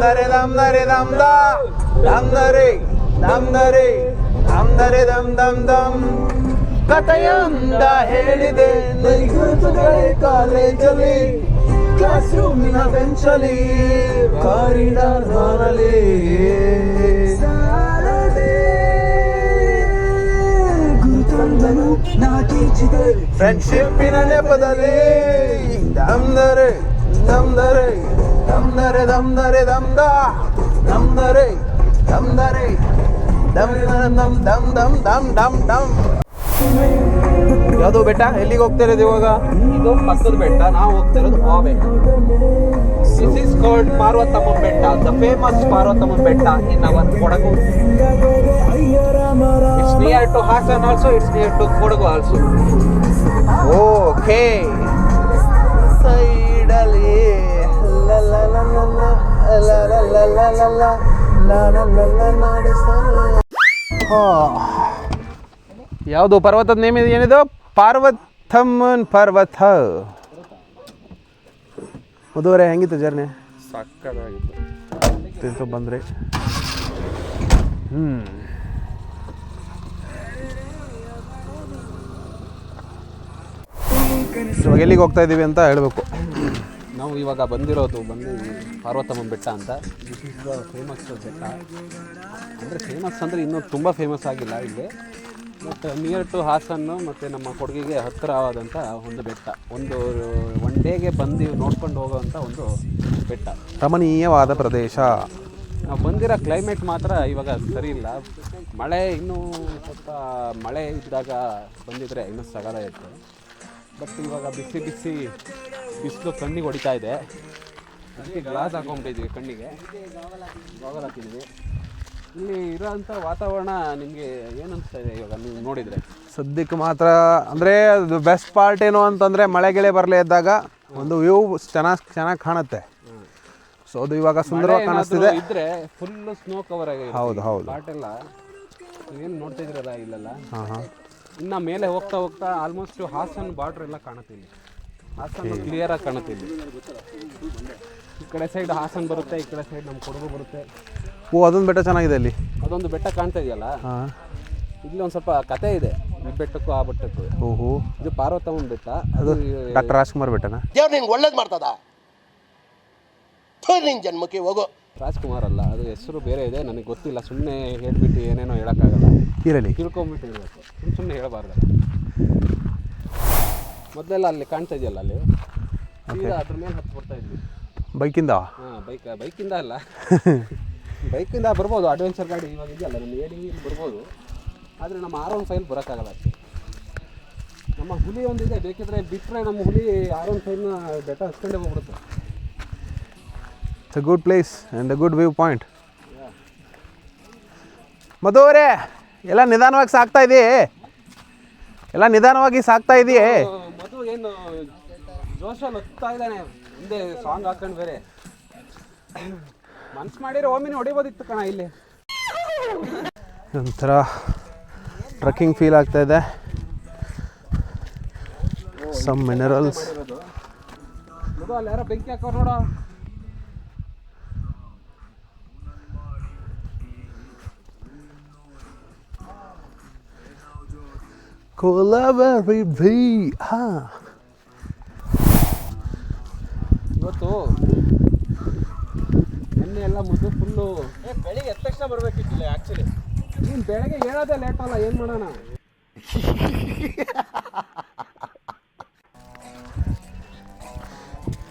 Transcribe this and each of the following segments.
ದರೆ dum ದರೆ them the ದಮ್ ದರೆ ದಮ್ ದಮ್ ದಮ್. ದಮ್ ದಮ್ ಕಥೆಯೊಂದ ಹೇಳಿದೆ ನೈಗುರುತುಗಳೇ ಕಾಲೇಜಲ್ಲಿ class ರೂಮಿನ ಬೆಂಚಲ್ಲಿ ಕಾರಿಡಾರ್ ಹಾಲಲ್ಲಿ. ಫ್ರೆಂಡ್ಶಿಪ್ಪಿನ ನೆಪದಲ್ಲಿ ದಮ್ದರೆ ದಮ್ದರೆ ದಮ್ದರೆ ದಮ್ದರೆ ದಮ್ದ ದಮ್ ದರೆ ದಮ್ ದಮ್ ದಮ್ ದಮ್ ದಮ್ ದಮ್ ದಮ್ ಯಾವುದು ಬೆಟ್ಟ? ಎಲ್ಲಿಗೆ ಹೋಗ್ತಾ ಇರೋದು ಇವಾಗ? ಇದು ಪಕ್ಕದ ಬೆಟ್ಟ. ನಾವು ಹೋಗ್ತಿರೋದು ಆ ಬೆಟ್ಟ ದಿಸ್ ಇಸ್ ಕಾಲ್ಡ್ ಪಾರ್ವತಮ್ಮ ಬೆಟ್ಟ. The famous Parvathamma Betta in our Kodagu. It's near to Hassan also it's near to Kodagu also okay ಸೈಡಲ್ಲಿ ಯಾವುದು ಪರ್ವತದ ನೇಮ್ ಇದು ಏನಿದು? ಪಾರ್ವತಮ್ಮನ್ ಪರ್ವತ. ಮದುವರೆ ಹೆಂಗಿತ್ತು ಜರ್ನಿ? ಸಕ್ಕದಾಗಿತ್ತು ತಿಂತು ಬಂದ್ರಿ. ಹ್ಞೂ ಇವಾಗ ಎಲ್ಲಿಗೆ ಹೋಗ್ತಾ ಇದ್ದೀವಿ ಅಂತ ಹೇಳಬೇಕು. ನಾವು ಇವಾಗ ಬಂದಿರೋದು ಬಂದು ಪಾರ್ವತಮ್ಮ ಬೆಟ್ಟ ಅಂತ. ದಿಸ್ ಇಸ್ ದ ಫೇಮಸ್ ಬೆಟ್ಟ. ಅಂದರೆ ಫೇಮಸ್ ಅಂದರೆ ಇನ್ನೂ ತುಂಬ ಫೇಮಸ್ ಆಗಿಲ್ಲ ಇಲ್ಲಿ. ಬಟ್ ನಿಯರ್ ಟು ಹಾಸನ್ನು ಮತ್ತು ನಮ್ಮ ಕೊಡಗಿಗೆ ಹತ್ತಿರವಾದಂಥ ಒಂದು ಬೆಟ್ಟ. ಒಂದು ಒನ್ ಡೇಗೆ ಬಂದು ನೋಡ್ಕೊಂಡು ಹೋಗೋವಂಥ ಒಂದು ಬೆಟ್ಟ. ರಮಣೀಯವಾದ ಪ್ರದೇಶ. ನಾವು ಬಂದಿರೋ ಕ್ಲೈಮೇಟ್ ಮಾತ್ರ ಇವಾಗ ಸರಿ ಇಲ್ಲ. ಮಳೆ ಇನ್ನೂ ಸ್ವಲ್ಪ ಮಳೆ ಇದ್ದಾಗ ಬಂದಿದ್ದರೆ ಇನ್ನೂ ಸಗದ ಇತ್ತು ಬಟ್ ಇವಾಗ ಬಿಸಿ ಬಿಸಿ ಬಿಸಿಲು ಕಣ್ಣಿಗೆ ಹೊಡಿತಾ ಇದೆ. ಅದಕ್ಕೆ ಗ್ಲಾಸ್ ಹಾಕೊಂಡ್ಬಿಟ್ಟಿದ್ವಿ ಕಣ್ಣಿಗೆ. ಗಾಗಲ್ ಹಾಕಿದ್ದೀವಿ. ಇಲ್ಲಿ ಇರೋಂಥ ವಾತಾವರಣ ನಿಮಗೆ ಏನಂತಾ ಇದೆ ಇವಾಗ ನೀವು ನೋಡಿದರೆ? ಸದ್ಯಕ್ಕೆ ಮಾತ್ರ ಅಂದರೆ ಅದು ಬೆಸ್ಟ್ ಪಾರ್ಟ್ ಏನು ಅಂತಂದರೆ ಮಳೆ ಗಿಳೆ ಬರಲೇ ಇದ್ದಾಗ ಒಂದು ವ್ಯೂ ಚೆನ್ನಾಗಿ ಚೆನ್ನಾಗಿ ಕಾಣುತ್ತೆ. ಸೊ ಅದು ಇವಾಗ ಸುಂದರವಾಗಿ ಕಾಣಿಸ್ತಿದೆ. ಇದ್ರೆ ಫುಲ್ ಸ್ನೋ ಕವರ್ ಆಗಿದೆ ಹೌದು, ಹೌದು. ಎಲ್ಲ ಏನು ನೋಡ್ತಾ ಇದ್ರಲ್ಲ ಇಲ್ಲೆಲ್ಲ? ಹಾಂ ಹಾಂ. ಇನ್ನ ಮೇಲೆ ಹೋಗ್ತಾ ಹೋಗ್ತಾ ಆಲ್ಮೋಸ್ಟ್ ಹಾಸನ್ ಬಾರ್ಡ್ರ್ ಎಲ್ಲ ಕಾಣುತ್ತೆ ಇಲ್ಲಿ. ಕ್ಲಿಯರ್ ಆಗಿ ಕಾಣುತ್ತೆ ಇಲ್ಲಿ. ಈ ಕಡೆ ಸೈಡ್ ಹಾಸನ್ ಬರುತ್ತೆ ಈ ಕಡೆ ಸೈಡ್ ನಮ್ಮ ಕೊಡಗು ಬರುತ್ತೆ. ಓ ಅದೊಂದು ಬೆಟ್ಟ ಚೆನ್ನಾಗಿದೆ ಅಲ್ಲಿ. ಅದೊಂದು ಬೆಟ್ಟ ಕಾಣ್ತಾ ಇದೆಯಲ್ಲ? ಹಾಂ. ಇಲ್ಲಿ ಒಂದು ಸ್ವಲ್ಪ ಕತೆ ಇದೆ ಈ ಬೆಟ್ಟಕ್ಕೂ ಆ ಬೆಟ್ಟಕ್ಕೂ. ಓಹೋ. ಇದು ಪಾರ್ವತಮ್ಮನ ಬೆಟ್ಟ. ಅದು ಡಾಕ್ಟರ್ ರಾಜ್ಕುಮಾರ್ ಬೆಟ್ಟನಾ? ದೇವ್ರು ನಿನ್ಗೆ ಒಳ್ಳೇದು ಮಾಡ್ತದ? ಜನ್ಮಕ್ಕೆ ಹೋಗು. ರಾಜ್ಕುಮಾರ್ ಅಲ್ಲ ಅದು ಹೆಸರು ಬೇರೆ ಇದೆ ನನಗೆ ಗೊತ್ತಿಲ್ಲ. ಸುಮ್ಮನೆ ಹೇಳ್ಬಿಟ್ಟು ಏನೇನೋ ಹೇಳೋಕ್ಕಾಗಲ್ಲ. ಇರಲಿ. ತಿಳ್ಕೊಂಬಿಟ್ಟು ಇರಬೇಕು. ಸುಮ್ಮನೆ ಸುಮ್ಮನೆ ಹೇಳಬಾರ್ದು. ಮೊದಲೆಲ್ಲ ಅಲ್ಲಿ ಕಾಣ್ತಾ ಇದೆಯಲ್ಲ ಅಲ್ಲಿ? ಸೀದಾ ಅದ್ರ ಮೇಲೆ ಹತ್ತು ಬರ್ತಾ ಇದ್ವಿ. ಬೈಕಿಂದ? ಹಾಂ ಬೈಕ್ ಬೈಕಿಂದ ಅಲ್ಲ. ಬೈಕಿಂದ ಬರ್ಬೋದು ಅಡ್ವೆಂಚರ್ ಗಾಡಿ ಇವಾಗ ಇದೆಯಲ್ಲ ನಮ್ಮ ಏಡಿ ಬರ್ಬೋದು. ಆದರೆ ನಮ್ಮ ಆರ್ ಒನ್ ಫೈಲ್ ಬರೋಕ್ಕಾಗಲ್ಲ ಅಷ್ಟೇ. ನಮ್ಮ ಹುಲಿ ಒಂದಿದೆ ಬೇಕಿದ್ರೆ ಬಿಟ್ಟರೆ ನಮ್ಮ ಹುಲಿ ಆರ್ ಒನ್ ಫೈಲ್ನ ಬೆಟ್ಟ ಹಚ್ಕೊಂಡೇ ಹೋಗ್ಬಿಡುತ್ತೆ. It's a good place and a good view point Madhu ಅವರೇ ಎಲ್ಲ ನಿಧಾನವಾಗಿ ಸಾಕ್ತಾ ಇದೆಯೇ? ಎಲ್ಲ ನಿಧಾನವಾಗಿ ಸಾಕ್ತಾ ಇದೆಯೇ? ಏನು ಜೋಶಲ್ಲಿ ಹೊತ್ತಾ ಇದ್ದಾನೆ. ಮುಂದೆ ಸಾಂಗ್ ಹಾಕೊಂಡು ಬೇರೆ. ಮನ್ಸು ಮಾಡಿರೋ ಓಮಿನ ಹೊಡಿಬೋದಿತ್ತು ಕಣ ಇಲ್ಲಿ. ಒಂಥರ ಟ್ರಕ್ಕಿಂಗ್ ಫೀಲ್ ಆಗ್ತಾ ಇದೆ. ಸಮ್ ಮಿನರಲ್ಸ್ ಅಲ್ಲಿ ಯಾರೋ ಬೆಂಕಿ ಹಾಕೋರು ನೋಡೋ. ಕೋಲಾಬರಿ ಭೀ ಹಾಂ ಇವತ್ತು ನಿನ್ನೆ ಎಲ್ಲ ಮುದ್ದು ಫುಲ್ಲು ಬೆಳಿಗ್ಗೆ ಎದ್ದ ತಕ್ಷಣ ಬರ್ಬೇಕಿತ್ತಿಲ್ಲ ಆ್ಯಕ್ಚುಲಿ ನೀನು ಬೆಳಗ್ಗೆ ಹೇಳೋದೇ ಲೇಟ್ ಅಲ್ಲ ಏನು ಮಾಡೋಣ?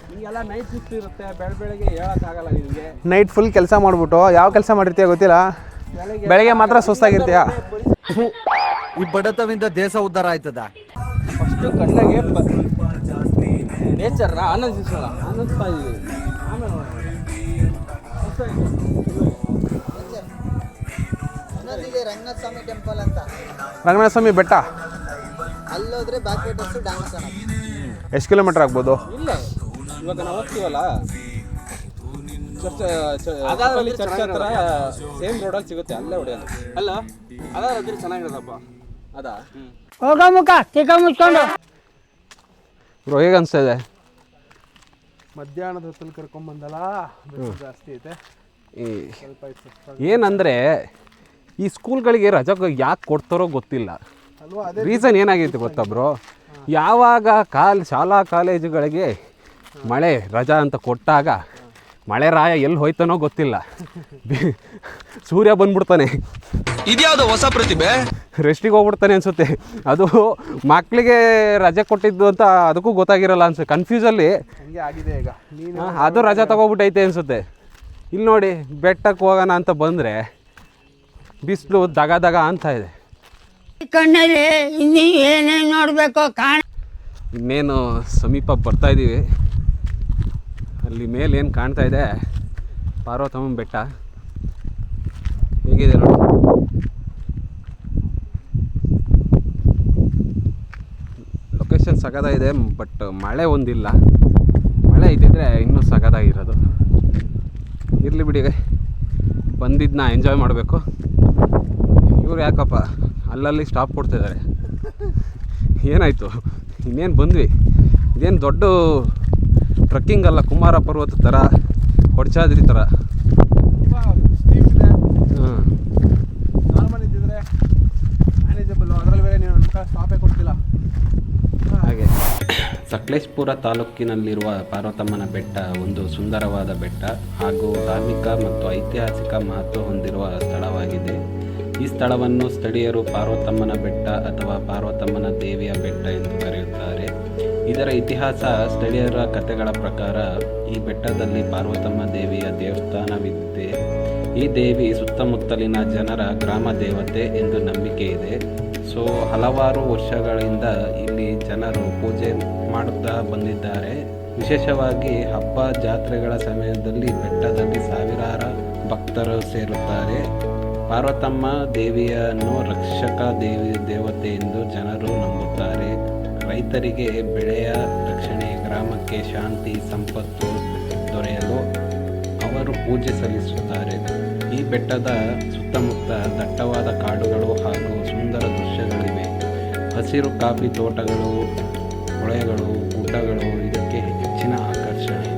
ನಿಂಗೆಲ್ಲ ನೈಟ್ ಶಿಫ್ಟ್ ಇರುತ್ತೆ ಬೆಳ ಬೆಳಗ್ಗೆ ಹೇಳೋಕ್ಕಾಗಲ್ಲ ನಿನಗೆ. ನೈಟ್ ಫುಲ್ ಕೆಲಸ ಮಾಡ್ಬಿಟ್ಟು ಯಾವ ಕೆಲಸ ಮಾಡಿರ್ತೀಯ ಗೊತ್ತಿಲ್ಲ? ಬೆಳಗ್ಗೆ ಬೆಳಗ್ಗೆ ಮಾತ್ರ ಸುಸ್ತಾಗಿರ್ತೀಯ? ಈ ಬಡತವಿಂದ ದೇಶ ಉದ್ಧಾರ ಆಯ್ತದ? ಫಸ್ಟು ಕಣ್ಣಾಗೆ ನೇಚರ್ನ ಆನಂದಿಸೋಣ. ಆನಂದಿಸ್ತಾ ಇದ್ದೀವಿ ಆಮೇಲೆ ಇನ್ನೊಂದಿದೆ ರಂಗನಾಥಸ್ವಾಮಿ ಟೆಂಪಲ್ ಅಂತ. ರಂಗನಾಥ ಸ್ವಾಮಿ ಬೆಟ್ಟ? ಅಲ್ಲೋದ್ರೆ ಬ್ಯಾಕ್ವಾಟರ್ಸು ಡ್ಯಾನ್ಸ್ ಅನ್ನೋದು ಎಷ್ಟು ಕಿಲೋಮೀಟರ್ ಆಗ್ಬೋದು? ಇಲ್ಲ ಇವಾಗ ನಾವು ಹೋಗ್ತೀವಲ್ಲ? ಚರ್ಚ್ ಅದಾದ್ರಲ್ಲಿ ಚರ್ಚ್ ಹತ್ರ ಸೇಮ್ ರೋಡಲ್ಲಿ ಸಿಗುತ್ತೆ ಅಲ್ಲೇ ಹೊಡೆಯೋದು ಅಲ್ಲ ಅದಾದ್ರೆ ಚೆನ್ನಾಗಿರೋದಪ್ಪ. ಅದಾ? ಹೋಗ ಮುಖ ಚಿಕ್ಕ ಮುಚ್ಕೊಂಡು. ಬ್ರೋ ಹೇಗೆ ಅನಿಸ್ತಾ ಇದೆ? ಮಧ್ಯಾಹ್ನದ ಹೊತ್ತಲ್ಲಿ ಕರ್ಕೊಂಬಂದಲ್ಲ? ಜಾಸ್ತಿ ಐತೆ. ಈ ಏನಂದರೆ ಈ ಸ್ಕೂಲ್ಗಳಿಗೆ ರಜಾ ಯಾಕೆ ಕೊಡ್ತಾರೋ ಗೊತ್ತಿಲ್ಲ. ಅಲ್ವಾ ರೀಸನ್ ಏನಾಗೈತೆ ಗೊತ್ತಾ ಬ್ರೋ? ಯಾವಾಗ ಕಾಲ್ ಶಾಲಾ ಕಾಲೇಜುಗಳಿಗೆ ಮಳೆ ರಜಾ ಅಂತ ಕೊಟ್ಟಾಗ ಮಳೆ ರಾಯ ಎಲ್ಲಿ ಹೋಯ್ತಾನೋ ಗೊತ್ತಿಲ್ಲ. ಬಿ- ಸೂರ್ಯ ಬಂದ್ಬಿಡ್ತಾನೆ. ಇದ್ಯಾವುದು ಹೊಸ ಪ್ರತಿಭೆ? ರೆಸ್ಟಿಗೆ ಹೋಗ್ಬಿಡ್ತಾನೆ ಅನ್ಸುತ್ತೆ. ಅದು ಮಕ್ಕಳಿಗೆ ರಜೆ ಕೊಟ್ಟಿದ್ದು ಅಂತ ಅದಕ್ಕೂ ಗೊತ್ತಾಗಿರಲ್ಲ ಅನ್ಸುತ್ತೆ. ಕನ್ಫ್ಯೂಸಲ್ಲಿ ಆಗಿದೆ ಈಗ. ನೀನು ಅದು ರಜಾ ತಗೋಬಿಟ್ಟೈತೆ ಅನ್ಸುತ್ತೆ. ಇಲ್ಲಿ ನೋಡಿ ಬೆಟ್ಟಕ್ಕೆ ಹೋಗೋಣ ಅಂತ ಬಂದರೆ ಬಿಸಿಲು ದಗ ದಗ ಅಂತ ಇದೆ. ಕಣ್ಣಲ್ಲಿ ಇನ್ನೀ ಏನೇನು ನೋಡಬೇಕು ಕಾಣ ಇನ್ನೇನು ಸಮೀಪ ಬರ್ತಾ ಇದ್ದೀವಿ ಅಲ್ಲಿ ಮೇಲೆ ಏನು ಕಾಣ್ತಾ ಇದೆ? ಪಾರ್ವತಮ್ಮ ಬೆಟ್ಟ. ಹೇಗಿದೆ ನೋಡಿ. ಲೊಕೇಶನ್ ಸಗದಾಗಿದೆ ಬಟ್ ಮಳೆ ಒಂದಿಲ್ಲ. ಮಳೆ ಇದ್ದಿದ್ರೆ ಇನ್ನೂ ಸಗದಾಗಿರೋದು ಇರಲಿ ಬಿಡಿ. ಬಂದಿದ್ದನ್ನ ಎಂಜಾಯ್ ಮಾಡಬೇಕು. ಇವ್ರು ಯಾಕಪ್ಪ ಅಲ್ಲಲ್ಲಿ ಸ್ಟಾಪ್ ಕೊಡ್ತಿದ್ದಾರೆ? ಏನಾಯಿತು? ಇನ್ನೇನು ಬಂದ್ವಿ? ಇದೇನು ದೊಡ್ಡ ಟ್ರಕ್ಕಿಂಗ್ ಅಲ್ಲ ಕುಮಾರ ಪರ್ವತ ಥರ ಹೊಡ್ಚಾದ್ರಿ ಥರ ಸ್ಟೀಪ್ ಇದೆ. ಹ್ಞೂ ನಾರ್ಮಲ್ ಇದ್ದಿದ್ರೆ ಮ್ಯಾನೇಜಬಲ್ ಅದರಲ್ಲಿ ಬೇರೆ ನೀವು ನನ್ನ ಸ್ಟಾಪೇ ಕೊಡ್ತಿಲ್ಲ. ಹಾಗೆ. ಸಕಲೇಶ್ಪುರ ತಾಲೂಕಿನಲ್ಲಿರುವ ಪಾರ್ವತಮ್ಮನ ಬೆಟ್ಟ ಒಂದು ಸುಂದರವಾದ ಬೆಟ್ಟ ಹಾಗೂ ಧಾರ್ಮಿಕ ಮತ್ತು ಐತಿಹಾಸಿಕ ಮಹತ್ವ ಹೊಂದಿರುವ ಸ್ಥಳವಾಗಿದೆ. ಈ ಸ್ಥಳವನ್ನು ಸ್ಥಳೀಯರು ಪಾರ್ವತಮ್ಮನ ಬೆಟ್ಟ ಅಥವಾ ಪಾರ್ವತಮ್ಮನ ದೇವಿಯ ಬೆಟ್ಟ ಎಂದು ಕರೆಯುತ್ತಾರೆ. ಇದರ ಇತಿಹಾಸ ಸ್ಥಳೀಯರ ಕಥೆಗಳ ಪ್ರಕಾರ ಈ ಬೆಟ್ಟದಲ್ಲಿ ಪಾರ್ವತಮ್ಮ ದೇವಿಯ ದೇವಸ್ಥಾನವಿದೆ. ಈ ದೇವಿ ಸುತ್ತಮುತ್ತಲಿನ ಜನರ ಗ್ರಾಮ ದೇವತೆ ಎಂದು ನಂಬಿಕೆ ಇದೆ. ಸೊ, ಹಲವಾರು ವರ್ಷಗಳಿಂದ ಇಲ್ಲಿ ಜನರು ಪೂಜೆ ಮಾಡುತ್ತಾ ಬಂದಿದ್ದಾರೆ. ವಿಶೇಷವಾಗಿ ಹಬ್ಬ ಜಾತ್ರೆಗಳ ಸಮಯದಲ್ಲಿ ಬೆಟ್ಟದಲ್ಲಿ ಸಾವಿರಾರು ಭಕ್ತರು ಸೇರುತ್ತಾರೆ. ಪಾರ್ವತಮ್ಮ ದೇವಿಯನ್ನು ರಕ್ಷಕ ದೇವಿ ದೇವತೆ ಎಂದು ಜನರು ನಂಬುತ್ತಾರೆ. ರೈತರಿಗೆ ಬೆಳೆಯ ರಕ್ಷಣೆ, ಗ್ರಾಮಕ್ಕೆ ಶಾಂತಿ, ಸಂಪತ್ತು ದೊರೆಯಲು ಅವರು ಪೂಜೆ ಸಲ್ಲಿಸುತ್ತಾರೆ. ಈ ಬೆಟ್ಟದ ಸುತ್ತಮುತ್ತ ದಟ್ಟವಾದ ಕಾಡುಗಳು ಹಾಗೂ ಸುಂದರ ದೃಶ್ಯಗಳಿವೆ. ಹಸಿರು ಕಾಫಿ ತೋಟಗಳು ಹೊಳೆಗಳು ಗುಡ್ಡಗಳು, ಇದಕ್ಕೆ ಹೆಚ್ಚಿನ ಆಕರ್ಷಣೆ.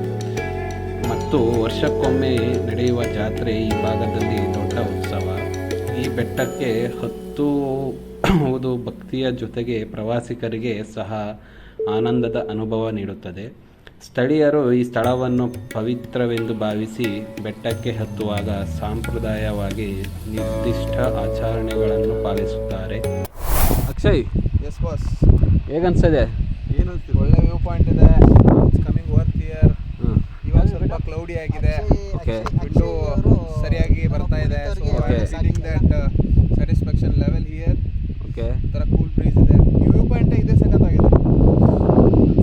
ಮತ್ತು ವರ್ಷಕ್ಕೊಮ್ಮೆ ನಡೆಯುವ ಜಾತ್ರೆ ಈ ಭಾಗದಲ್ಲಿ ದೊಡ್ಡ ಉತ್ಸವ. ಈ ಬೆಟ್ಟಕ್ಕೆ ಹತ್ತುವುದು ಭಕ್ತಿಯ ಜೊತೆಗೆ ಪ್ರವಾಸಿಗರಿಗೆ ಸಹ ಆನಂದದ ಅನುಭವ ನೀಡುತ್ತದೆ. ಸ್ಥಳೀಯರು ಈ ಸ್ಥಳವನ್ನು ಪವಿತ್ರವೆಂದು ಭಾವಿಸಿ ಬೆಟ್ಟಕ್ಕೆ ಹತ್ತುವಾಗ ಸಾಂಪ್ರದಾಯವಾಗಿ ನಿರ್ದಿಷ್ಟ ಆಚರಣೆಗಳನ್ನು ಪಾಲಿಸುತ್ತಾರೆ. ಅಕ್ಷಯ್! ಎಸ್ ಬಾಸ್ ಹೇಗನ್ಸಿದೆ? ಏನು ಒಳ್ಳೆ ವ್ಯೂ ಪಾಯಿಂಟ್ ಇದೆ. ಕಮಿಂಗ್ ವರ್ತ್ ಇಯರ್ ಇವಾಗ ಸ್ವಲ್ಪ ಕ್ಲೌಡಿ ಆಗಿದೆ. ಓಕೆ ಬರ್ತಾ ಇದೆ. So Okay. Feeling that satisfaction level here okay ಒಂಥರ ಕೂಲ್ ಬ್ರೀಸ್ ಇದೆ. ವ್ಯೂ ಪಾಯಿಂಟ್ ಇದೆ ಸಖತ್ತಾಗಿದೆ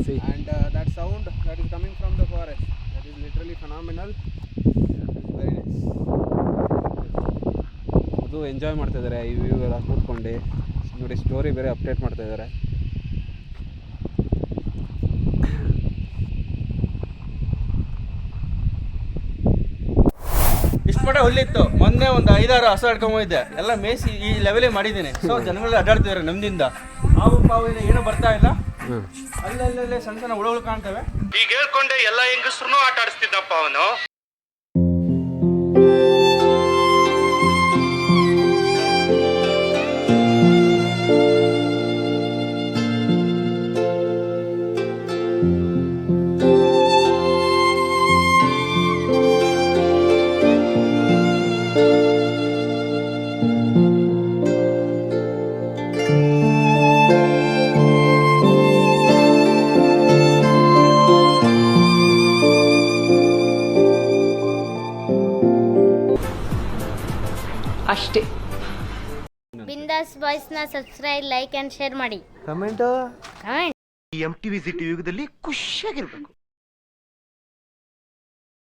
see and that sound that is coming from the forest that is literally phenomenal very nice ಅದು ಎಂಜಾಯ್ ಮಾಡ್ತಾ ಇದ್ದಾರೆ ಈ ವ್ಯೂ ಎಲ್ಲ ಕೂತ್ಕೊಂಡು. ನೋಡಿ ಸ್ಟೋರಿ ಬೇರೆ ಅಪ್ಡೇಟ್ ಮಾಡ್ತಾ ಇದ್ದಾರೆ ಮಟ್ಟ ಹುಲ್ಲಿತ್ತು ಮೊನ್ನೆ ಒಂದು ಐದಾರು ಹಸು ಹಿಡ್ಕೊಂಬಂದಿದ್ದೆ ಎಲ್ಲ ಮೇಸಿ ಈ ಲೆವೆಲೇ ಮಾಡಿದ್ದೀನಿ. ಸೊ ಜನಗಳು ಅಡ್ಡಾಡ್ತಿದ್ದಾರೆ ನಮ್ದಿಂದ. ಹಾವು ಪಾವು ಇಲ್ಲ ಏನೂ ಬರ್ತಾ ಇಲ್ಲ. ಅಲ್ಲಲ್ಲೇ ಸಣ್ಣ ಸಣ್ಣ ಹುಳುಗಳು ಕಾಣ್ತವೆ. ಈಗ ಹೇಳ್ಕೊಂಡೆ ಎಲ್ಲ ಹೆಂಗಸ್ರು ಆಟ ಆಡಿಸ್ತಿದ್ದಪ್ಪ ಅವನು. ಅಷ್ಟೇ. ಬಿಂದಾಸ್ ಬಾಯ್ಸ್ನ ಸಬ್ಸ್ಕ್ರೈಬ್ ಲೈಕ್ ಆ್ಯಂಡ್ ಶೇರ್ ಮಾಡಿ. Comment? Comment. M TV city ಯುಗದಲ್ಲಿ ಖುಷಿಯಾಗಿರ್ಬೇಕು.